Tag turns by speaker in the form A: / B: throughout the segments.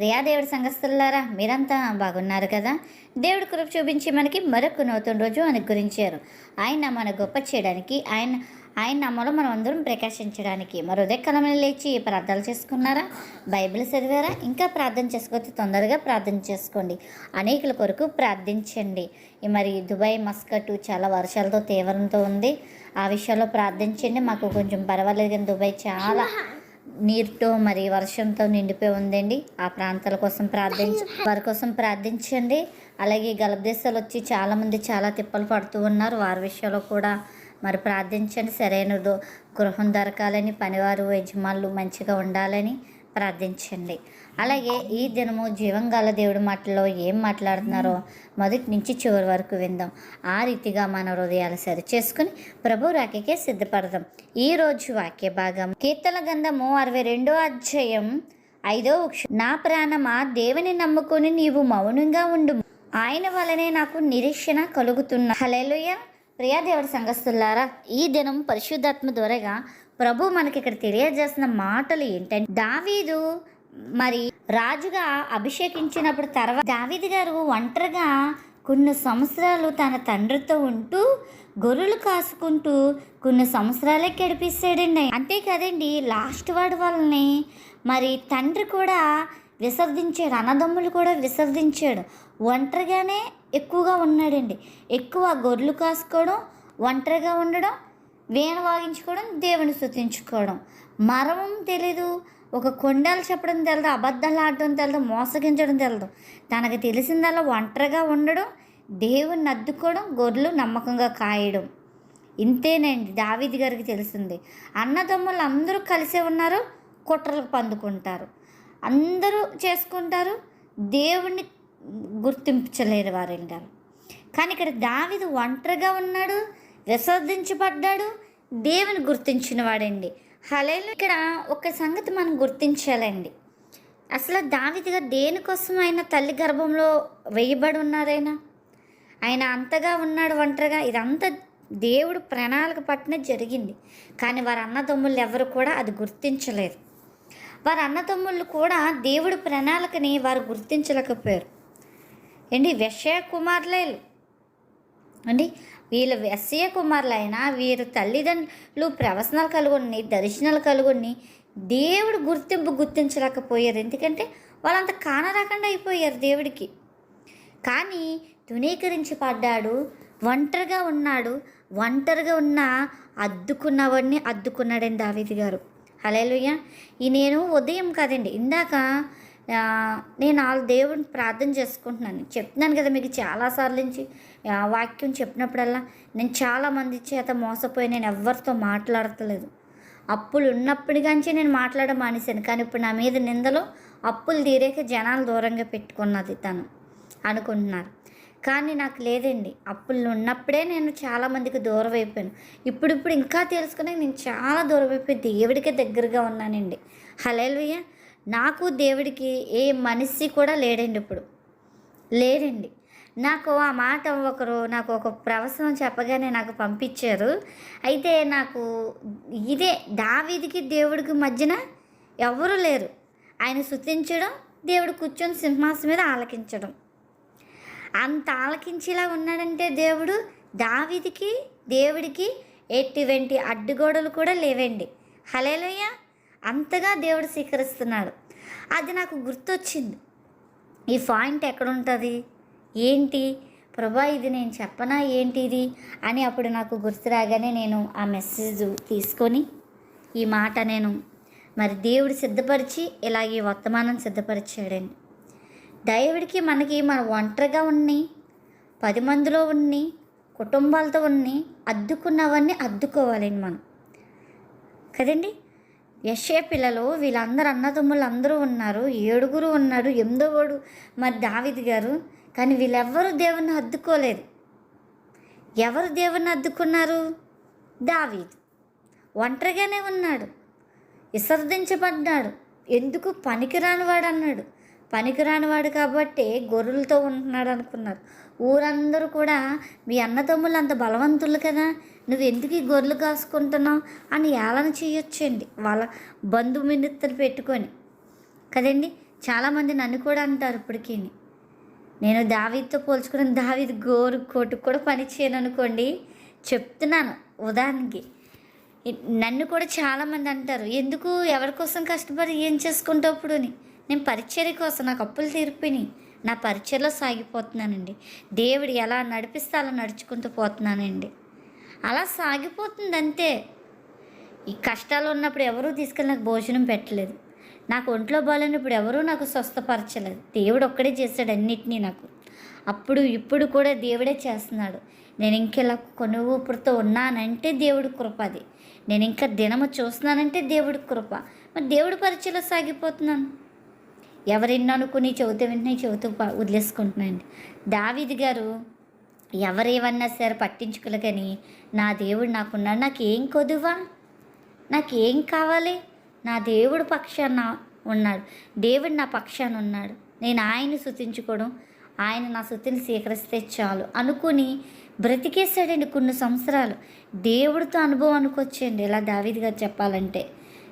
A: ప్రియాదేవుడి సంఘస్థులారా మీరంతా బాగున్నారు కదా? దేవుడి కృప చూపించి మనకి మరొక నూతన రోజు అనుగ్రహించారు. ఆయన మన గొప్ప చేయడానికి ఆయన ఆయన నమ్మలో మనం అందరం ప్రకాశించడానికి మరి ఉదయకాలంలో లేచి ప్రార్థనలు చేసుకున్నారా? బైబిల్ చదివారా? ఇంకా ప్రార్థన చేసుకోవచ్చు. తొందరగా ప్రార్థన చేసుకోండి. అనేకుల కొరకు ప్రార్థించండి. మరి దుబాయ్ మస్కట్ చాలా వర్షాలతో తీవ్రంతో ఉంది. ఆ విషయంలో ప్రార్థించండి. మాకు కొంచెం పర్వాలేదు కానీ దుబాయ్ చాలా నీరుతో మరి వర్షంతో నిండిపోయి ఉందండి. ఆ ప్రాంతాల కోసం ప్రార్థించ వారి కోసం ప్రార్థించండి. అలాగే గల్ఫ్ దేశాలు వచ్చి చాలామంది చాలా తిప్పలు పడుతూ ఉన్నారు. వారి విషయంలో కూడా మరి ప్రార్థించండి. సరైన గృహం దొరకాలని పనివారు యజమానులు మంచిగా ఉండాలని ప్రార్థించండి. అలాగే ఈ దినము జీవంగాల దేవుడి మాటల్లో ఏం మాట్లాడుతున్నారో మొదటి నుంచి చివరి వరకు విందాం. ఆ రీతిగా మన హృదయాలు సరి చేసుకుని ప్రభు రాకకే సిద్ధపడదాం. ఈ రోజు వాక్య భాగం కీర్తన గంధము అరవై రెండో అధ్యాయం ఐదో నా ప్రాణమా దేవుని నమ్ముకొని నీవు మౌనంగా ఉండు. ఆయన వలనే నాకు నిరీక్షణ కలుగుతున్న. హలేలుయ ప్రియా దేవుడి సంఘస్తులారా ఈ దినం పరిశుద్ధాత్మ ద్వారాగా ప్రభు మనకి ఇక్కడ తెలియజేస్తున్న మాటలు ఏంటంటే దావీదు మరి రాజుగా అభిషేకించినప్పుడు తర్వాత దావీదు గారు ఒంటరిగా కొన్ని సంవత్సరాలు తన తండ్రితో ఉంటూ గొర్రెలు కాసుకుంటూ కొన్ని సంవత్సరాలే గడిపిస్తాడండి అంతే కదండి లాస్ట్ వాడు వాళ్ళని మరి తండ్రి కూడా విసర్జించాడు అన్నదమ్ములు కూడా విసర్జించాడు. ఒంటరిగానే ఎక్కువగా ఉన్నాడండి. ఎక్కువ గొర్రెలు కాసుకోవడం ఒంటరిగా ఉండడం వీణ వాగించుకోవడం దేవుని స్థుతించుకోవడం మరమం తెలీదు. ఒక కొండలు చెప్పడం తెలదు అబద్ధాలు ఆడడం తెలదు మోసగించడం తెలదు. తనకు తెలిసిందల్లా ఒంటరిగా ఉండడం దేవుని అద్దుకోవడం గొర్రెలు నమ్మకంగా కాయడం. ఇంతేనండి దావిది గారికి తెలిసింది. అన్నదమ్ములు అందరూ కలిసే ఉన్నారు కుట్రలకు పందుకుంటారు. అందరూ చేసుకుంటారు దేవుణ్ణి గుర్తించలేరు వారు ఉంటారు. కానీ ఇక్కడ దావిది ఒంటరిగా ఉన్నాడు విసర్జించబడ్డాడు దేవుని గుర్తించిన వాడండి హలేలు ఇక్కడ ఒక సంగతి మనం గుర్తించాలండి. అసలు దావిదిగా దేనికోసం ఆయన తల్లి గర్భంలో వేయబడి ఉన్నారైనా? ఆయన అంతగా ఉన్నాడు ఒంటరిగా ఇదంతా దేవుడు ప్రణాళిక పట్టిన జరిగింది. కానీ వారి అన్నదమ్ములు ఎవరు కూడా అది గుర్తించలేరు వారి అన్నదమ్ముళ్ళు కూడా దేవుడి ప్రణాళికని వారు గుర్తించలేకపోయారు. ఏంటి? విషయ కుమారులేలు. అండి వీళ్ళ ఎస్సీయ కుమారులైనా వీరు తల్లిదండ్రులు ప్రవసనాలు కలుగుని దర్శనాలు కలుగుని దేవుడు గుర్తింపు గుర్తించలేకపోయారు. ఎందుకంటే వాళ్ళంత కానరాకుండా అయిపోయారు దేవుడికి. కానీ తునీకరించి పడ్డాడు ఒంటరిగా ఉన్నాడు ఒంటరిగా ఉన్న అద్దుకున్నవాడిని అద్దుకున్నాడండి దావేది గారు. హలేలుయ్య ఈ నేను ఉదయం కాదండి ఇందాక నేను వాళ్ళ దేవుడిని ప్రార్థన చేసుకుంటున్నాను. చెప్తున్నాను కదా మీకు చాలాసార్లు నుంచి ఆ, వాక్యం చెప్పినప్పుడల్లా నేను చాలామంది చేత మోసపోయి నేను ఎవరితో మాట్లాడతలేదు. అప్పులు ఉన్నప్పటికంచే నేను మాట్లాడ మానేశాను. కానీ ఇప్పుడు నా మీద నిందలో అప్పులు తీరేక జనాలు దూరంగా పెట్టుకున్నది తను అనుకుంటున్నారు. కానీ నాకు లేదండి. అప్పులు ఉన్నప్పుడే నేను చాలామందికి దూరం అయిపోయాను. ఇప్పుడిప్పుడు ఇంకా తెలుసుకునే నేను చాలా దూరం అయిపోయి దేవుడికి దగ్గరగా ఉన్నానండి. హలేలుయ్య నాకు దేవుడికి ఏ మనిషి కూడా లేడండి ఇప్పుడు. లేడండి. నాకు ఆ మాట ఒకరు నాకు ఒక ప్రవచనం చెప్పగానే నాకు పంపించారు. అయితే నాకు ఇదే దావీదికి దేవుడికి మధ్యన ఎవరు లేరు. ఆయన శుతించడం దేవుడు కూర్చొని సింహాసనం మీద ఆలకించడం. అంత ఆలకించేలా ఉన్నాడంటే దేవుడు దావీదికి దేవుడికి ఎటువంటి అడ్డుగోడలు కూడా లేవండి. హలేలోయ అంతగా దేవుడు స్వీకరిస్తున్నాడు. అది నాకు గుర్తొచ్చింది. ఈ పాయింట్ ఎక్కడ ఉంటుంది ఏంటి? ప్రభా ఇది నేను చెప్పనా? ఏంటి ఇది అని అప్పుడు నాకు గుర్తు రాగానే నేను ఆ మెసేజ్ తీసుకొని ఈ మాట నేను మరి దేవుడు సిద్ధపరిచి ఇలాగే వర్తమానం సిద్ధపరిచాడండి. దేవుడికి మనకి మన ఒంటరిగా ఉన్ని పది మందిలో ఉన్ని కుటుంబాలతో ఉన్ని అద్దుకున్నవన్నీ అద్దుకోవాలండి మనం. కదండి? యశ్య పిల్లలు వీళ్ళందరూ అన్నదమ్ములు అందరూ ఉన్నారు. ఏడుగురు ఉన్నాడు ఎనిమిదో వాడు మరి దావిది గారు. కానీ వీళ్ళెవ్వరూ దేవుణ్ణి హద్దుకోలేదు ఎవరు దేవుణ్ణి అద్దుకున్నారు? దావీదు. ఒంటరిగానే ఉన్నాడు. విసర్జించబడ్డాడు. ఎందుకు పనికిరానివాడు అన్నాడు పనికిరానివాడు కాబట్టి గొర్రెలతో ఉంటున్నాడు అనుకున్నారు ఊరందరూ కూడా మీ అన్నదమ్ములు అంత బలవంతులు కదా నువ్వు ఎందుకు ఈ గొర్రెలు కాసుకుంటున్నావు? అని ఏలన చేయొచ్చండి. వాళ్ళ బంధుమిత్రులు పెట్టుకొని. కదండి చాలామంది నన్ను కూడా అంటారు ఇప్పటికీ నేను దావీతో పోల్చుకుని దావీది గోరు కోటుకు కూడా పని చేయను అనుకోండి. చెప్తున్నాను ఉదాహరణకి. నన్ను కూడా చాలామంది అంటారు ఎందుకు ఎవరి కోసం కష్టపడి ఏం చేసుకుంటావు అప్పుడుని నేను పరిచర్య కోసం నాకు అప్పులు తీర్పిని నా పరిచయలో సాగిపోతున్నానండి. దేవుడు ఎలా నడిపిస్తే అలా నడుచుకుంటూ పోతున్నానండి. అలా సాగిపోతుంది అంతే ఈ కష్టాలు ఉన్నప్పుడు ఎవరూ తీసుకెళ్ళి నాకు భోజనం పెట్టలేదు. నాకు ఒంట్లో బాగాలేనప్పుడు ఎవరూ నాకు స్వస్థపరచలేదు. దేవుడు ఒక్కడే చేశాడు అన్నిటినీ నాకు. అప్పుడు ఇప్పుడు కూడా దేవుడే చేస్తున్నాడు. నేను ఇంకెలా కొన్ని ఊపిరితో ఉన్నానంటే దేవుడి కృప అది. నేను ఇంకా దినము చూస్తున్నానంటే దేవుడి కృప. మరి దేవుడి పరిచయలో సాగిపోతున్నాను. ఎవరెన్నో అనుకుని చెబుతూ వెంటనే చెబుతూ వదిలేసుకుంటున్నానండి. గారు ఎవరేమన్నా సరే పట్టించుకోలే కానీ నా దేవుడు నాకున్నాడు. నాకేం కొదువా? నాకేం కావాలి? నా దేవుడు పక్షాన ఉన్నాడు. దేవుడు నా పక్షాన ఉన్నాడు. నేను ఆయన్ని శుతించుకోవడం ఆయన నా శుతిని స్వీకరిస్తే చాలు. అనుకుని బ్రతికేశాడండి కొన్ని సంవత్సరాలు. దేవుడితో అనుభవం అనుకోవచ్చండి ఇలా దావిది గారు చెప్పాలంటే.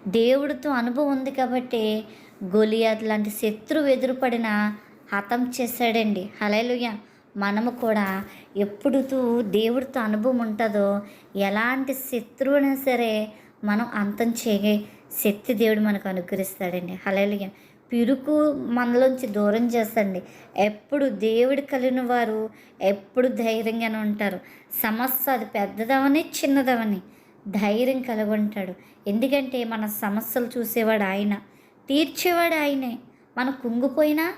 A: దేవుడితో అనుభవం ఉంది కాబట్టి గొలియాత్ లాంటి శత్రువు ఎదురుపడిన హతం చేశాడండి. హలేలుయ మనము కూడా ఎప్పుడుతూ దేవుడితో అనుభవం ఉంటుందో ఎలాంటి శత్రువునైనా సరే మనం అంతం చేయే శక్తి దేవుడు మనకు అనుగ్రహిస్తాడండి. హలేలుయ పిరుకు మనలోంచి దూరం చేస్తాడండి. ఎప్పుడు దేవుడు కలిగిన వారు ఎప్పుడు ధైర్యంగానే ఉంటారు. సమస్య అది పెద్దదవని చిన్నదవని. ధైర్యం కలుగుంటాడు. ఎందుకంటే మన సమస్యలు చూసేవాడు ఆయన. తీర్చేవాడు ఆయనే. మనం కుంగిపోయినా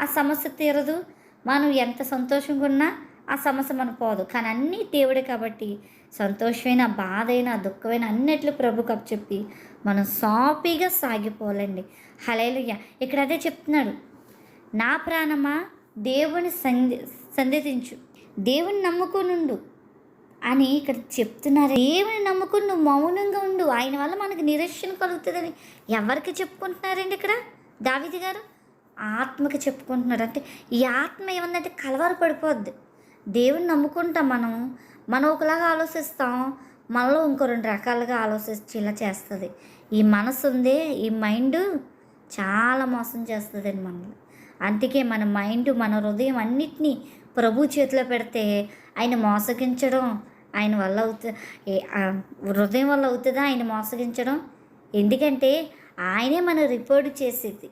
A: ఆ సమస్య తీరదు. మనం ఎంత సంతోషంగా ఉన్నా ఆ సమస్య మనకు పోదు. కానీ అన్నీ దేవుడే కాబట్టి సంతోషమైన బాధైనా దుఃఖమైన అన్నిట్లు ప్రభు కప్ చెప్పి మనం సాఫీగా సాగిపోవాలండి. హలేలుయ్య ఇక్కడ అదే చెప్తున్నాడు. నా ప్రాణమా దేవుని సంధి సంధించు దేవుని నమ్ముకునుండు. అని ఇక్కడ చెప్తున్నారు. ఏమని నమ్ముకుని నువ్వు మౌనంగా ఉండు. ఆయన వల్ల మనకు నిరక్షణ కలుగుతుందని ఎవరికి చెప్పుకుంటున్నారండి ఇక్కడ? దావిది గారు? ఆత్మకి చెప్పుకుంటున్నారు. అంటే ఈ ఆత్మ ఏమందంటే కలవర పడిపోద్ది. దేవుని నమ్ముకుంటాం మనం. మనం ఒకలాగా ఆలోచిస్తాం. మనలో ఇంకో రెండు రకాలుగా ఆలోచించి ఇలా చేస్తుంది. ఈ మనసు ఉందే ఈ మైండ్ చాలా మోసం చేస్తుందండి మనల్ని. అందుకే మన మైండ్ మన హృదయం అన్నిటినీ ప్రభు చేతిలో పెడితే ఆయన మోసగించడం ఆయన వల్ల అవుతుంది హృదయం వల్ల అవుతుందా ఆయన మోసగించడం? ఎందుకంటే ఆయనే మన రిపోర్ట్ చేసేది.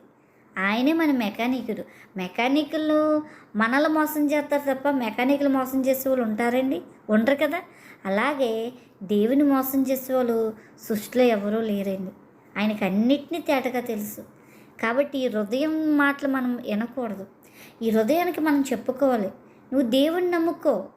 A: ఆయనే మన మెకానికుడు. మెకానికులు మనల్ని మోసం చేస్తారు తప్ప మెకానికులు మోసం చేసే వాళ్ళు ఉంటారండి? ఉండరు కదా? అలాగే దేవుని మోసం చేసే వాళ్ళు సృష్టిలో ఎవరూ లేరండి. ఆయనకి అన్నిటినీ తేటగా తెలుసు. కాబట్టి ఈ హృదయం మాటలు మనం వినకూడదు. ఈ హృదయానికి మనం చెప్పుకోవాలి. నువ్వు దేవుణ్ణి నమ్ముకో.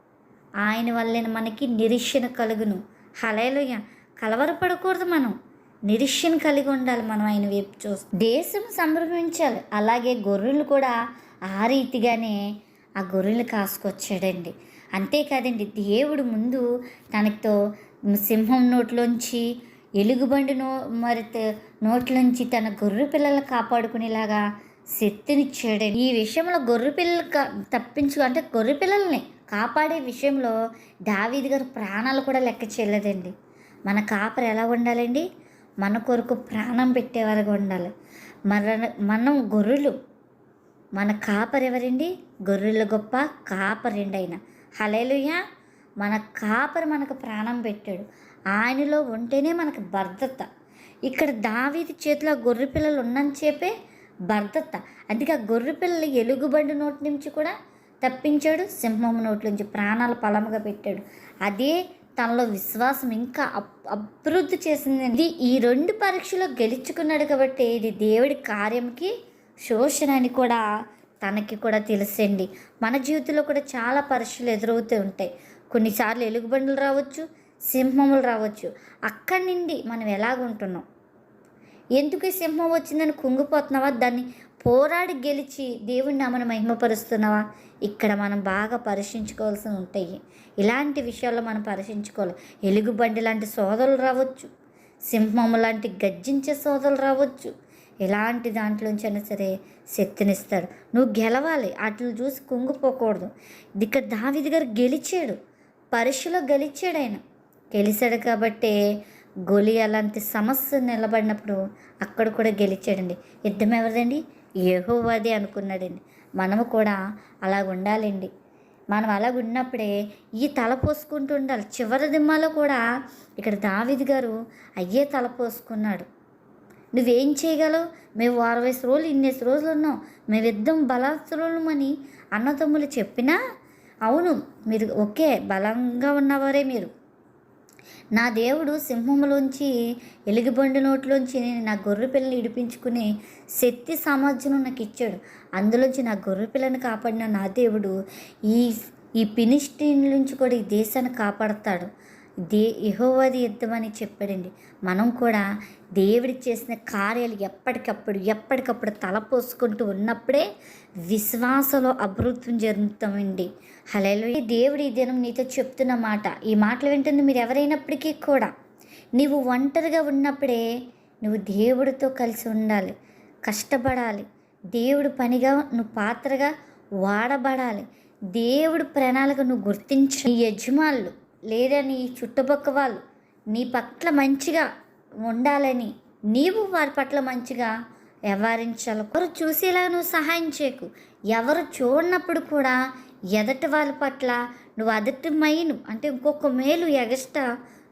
A: ఆయన వల్లే మనకి నిరీక్షణ కలుగును. హలేలుయ కలవరపడకూడదు మనం. నిరీక్షణ కలిగి ఉండాలి మనం ఆయన వైపు చూస్తూ. దేశం సంభ్రమించాలి. అలాగే గొర్రెలు కూడా ఆ రీతిగానే ఆ గొర్రెలు కాసుకొచ్చాడండి. అంతేకాదండి దేవుడు ముందు తనతో సింహం నోట్లోంచి ఎలుగుబండి నో మరి నోట్లోంచి తన గొర్రె పిల్లలు కాపాడుకునేలాగా శక్తినిచ్చాడండి. ఈ విషయంలో గొర్రె పిల్లలు కా- తప్పించు అంటే గొర్రె పిల్లల్ని కాపాడే విషయంలో దావీది గారు ప్రాణాలు కూడా లెక్క చేయలేదండి. మన కాపరి ఎలా ఉండాలండి? మన కొరకు ప్రాణం పెట్టేవారుగా ఉండాలి. మన మనం గొర్రెలు. మన కాపరి ఎవరండి? గొర్రెల గొప్ప కాపరండి ఆయన హలేలుయ మన కాపరి మనకు ప్రాణం పెట్టాడు. ఆయనలో ఉంటేనే మనకు భద్రత. ఇక్కడ దావీది చేతిలో గొర్రె పిల్లలు ఉన్నని చెప్పే భద్రత. అందుకే ఆ గొర్రె పిల్లలు ఎలుగుబండి నోటి నుంచి కూడా తప్పించాడు సింహం నోట్లోంచి నుంచి ప్రాణాలు పలముగా పెట్టాడు. అదే తనలో విశ్వాసం ఇంకా అభివృద్ధి చేసింది. ఇది ఈ రెండు పరీక్షలో గెలుచుకున్నాడు కాబట్టి ఇది దేవుడి కార్యంకి శోషణ అని కూడా తనకి కూడా తెలుసండి. మన జీవితంలో కూడా చాలా పరీక్షలు ఎదురవుతూ ఉంటాయి. కొన్నిసార్లు ఎలుగుబండులు రావచ్చు సింహములు రావచ్చు. అక్కడి నుండి మనం ఎలాగుంటున్నాం? ఎందుకు సింహం వచ్చిందని కుంగిపోతున్నావా? దాన్ని పోరాడి గెలిచి దేవుని నామను మహిమపరుస్తున్నావా? ఇక్కడ మనం బాగా పరీక్షించుకోవాల్సి ఉంటాయి. ఇలాంటి విషయాల్లో మనం పరీక్షించుకోవాలి. ఎలుగుబండి లాంటి సోదరులు రావచ్చు. సింహం లాంటి గర్జించే సోదరులు రావచ్చు. ఎలాంటి దాంట్లోంచి అయినా సరే శక్తినిస్తాడు నువ్వు గెలవాలి. వాటిని చూసి కుంగిపోకూడదు. ఇక్కడ దావిది గారు గెలిచాడు. పరీక్షలో గెలిచాడు ఆయన. గెలిచాడు కాబట్టే గొలి అలాంటి సమస్య నిలబడినప్పుడు అక్కడ కూడా గెలిచాడండి. యుద్ధం ఎవరిదండి? ఏహోవాది అనుకున్నాడండి. మనము కూడా అలా ఉండాలండి. మనం అలా ఉన్నప్పుడే ఈ తల పోసుకుంటూ ఉండాలి. చివరి దిమ్మలో కూడా ఇక్కడ దావిది గారు అయ్యే తల పోసుకున్నాడు. నువ్వేం చేయగలవు? మేము అరవై రోజులు ఇన్నేసి రోజులు ఉన్నాం. మేము యుద్ధం బలాసురులమని అన్నతమ్ములు చెప్పినా అవును మీరు ఓకే బలంగా ఉన్నవారే మీరు. నా దేవుడు సింహములోంచి ఎలుగుబండి నోట్లోంచి నా గొర్రె పిల్లని ఇడిపించుకునే శక్తి సామర్థ్యం నాకు ఇచ్చాడు. అందులోంచి నా గొర్రె పిల్లని కాపాడిన నా దేవుడు ఈ ఈ పినిస్టీన్ నుంచి కూడా ఈ దేశాన్ని కాపాడతాడు. దే యహోవాది యుద్ధమని చెప్పాడండి. మనం కూడా దేవుడి చేసిన కార్యాలు ఎప్పటికప్పుడు ఎప్పటికప్పుడు తలపోసుకుంటూ ఉన్నప్పుడే విశ్వాసంలో అభివృద్ధి జరుగుతామండి. హలో దేవుడి ఈ దినం నీతో చెప్తున్న మాట ఈ మాటలు వింటుంది మీరు ఎవరైనప్పటికీ కూడా నీవు ఒంటరిగా ఉన్నప్పుడే నువ్వు దేవుడితో కలిసి ఉండాలి కష్టపడాలి దేవుడు పనిగా నువ్వు పాత్రగా వాడబడాలి దేవుడు ప్రణాళిక నువ్వు గుర్తించి యజమానులు లేదని చుట్టుపక్క వాళ్ళు నీ పట్ల మంచిగా ఉండాలని నీవు వారి పట్ల మంచిగా వ్యవహరించాలి. ఎవరు చూసేలా నువ్వు సహాయం చేయకు. ఎవరు చూడనప్పుడు కూడా ఎదటి వాళ్ళ పట్ల నువ్వు అదటి మైను అంటే ఇంకొక మేలు ఎగస్ట్రా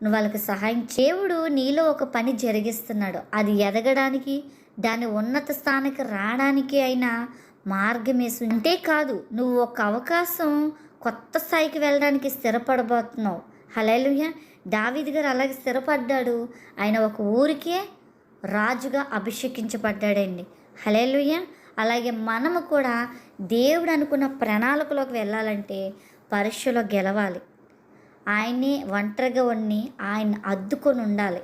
A: నువ్వు వాళ్ళకి సహాయం దేవుడు నీలో ఒక పని జరిగిస్తున్నాడు. అది ఎదగడానికి దాని ఉన్నత స్థానికి రావడానికి అయినా మార్గం ఉంటే కాదు నువ్వు ఒక అవకాశం కొత్త స్థాయికి వెళ్ళడానికి స్థిరపడబోతున్నావు. హలేలుయ్య దావీద్ గారు అలాగే స్థిరపడ్డాడు. ఆయన ఒక ఊరికే రాజుగా అభిషేకించబడ్డాడండి. హలేలుయ్య అలాగే మనము కూడా దేవుడు అనుకున్న ప్రణాళికలోకి వెళ్ళాలంటే పరీక్షలో గెలవాలి. ఆయనే ఒంటరిగా ఉండి ఆయన అద్దుకొని ఉండాలి.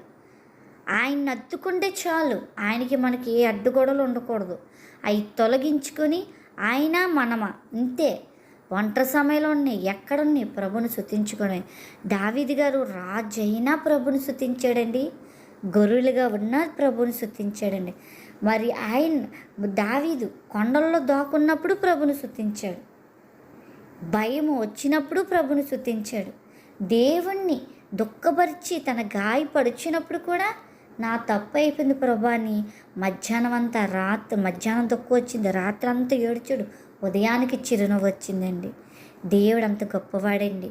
A: ఆయన్ని అద్దుకుంటే చాలు. ఆయనకి మనకి ఏ అడ్డుగోడలు ఉండకూడదు. అవి తొలగించుకొని ఆయన మనమా? అంతే ఒంటరి సమయంలో ఉన్నాయి ఎక్కడున్నాయి? ప్రభుని శుతించుకొని దావిది గారు రాజైనా అయినా ప్రభుని శుతించాడండి గొర్రెలుగా ఉన్న ప్రభుని శుతించాడండి మరి ఆయన దావీదు కొండల్లో దాక్కున్నప్పుడు ప్రభుని శుతించాడు భయం వచ్చినప్పుడు ప్రభుని శుతించాడు దేవుణ్ణి దుఃఖపరిచి తన గాయపడిచినప్పుడు కూడా నా తప్పు అయిపోయింది ప్రభా అని మధ్యాహ్నం అంతా రాత్రి మధ్యాహ్నం తక్కువ వచ్చింది. రాత్రి అంతా ఏడ్చాడు. ఉదయానికి చిరునవ్వు వచ్చిందండి. దేవుడు అంత గొప్పవాడండి.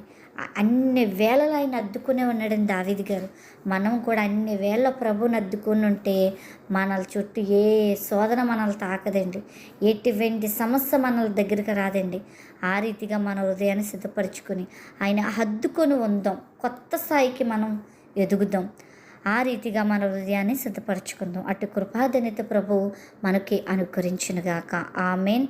A: అన్ని వేళలు ఆయన అద్దుకునే ఉన్నాడండి దావిది గారు. మనం కూడా అన్ని వేళ ప్రభుని అద్దుకుని ఉంటే మనల చుట్టూ ఏ శోధన మనల్ని తాకదండి. ఎటువంటి సమస్య మనల దగ్గరికి రాదండి. ఆ రీతిగా మన హృదయాన్ని సిద్ధపరచుకొని ఆయన హద్దుకొని ఉందాం. కొత్త స్థాయికి మనం ఎదుగుదాం. ఆ రీతిగా మన హృదయాన్ని సిద్ధపరచుకుందాం. అటు కృపాధనిత ప్రభు మనకి అనుకరించునుగాక ఆమెన్.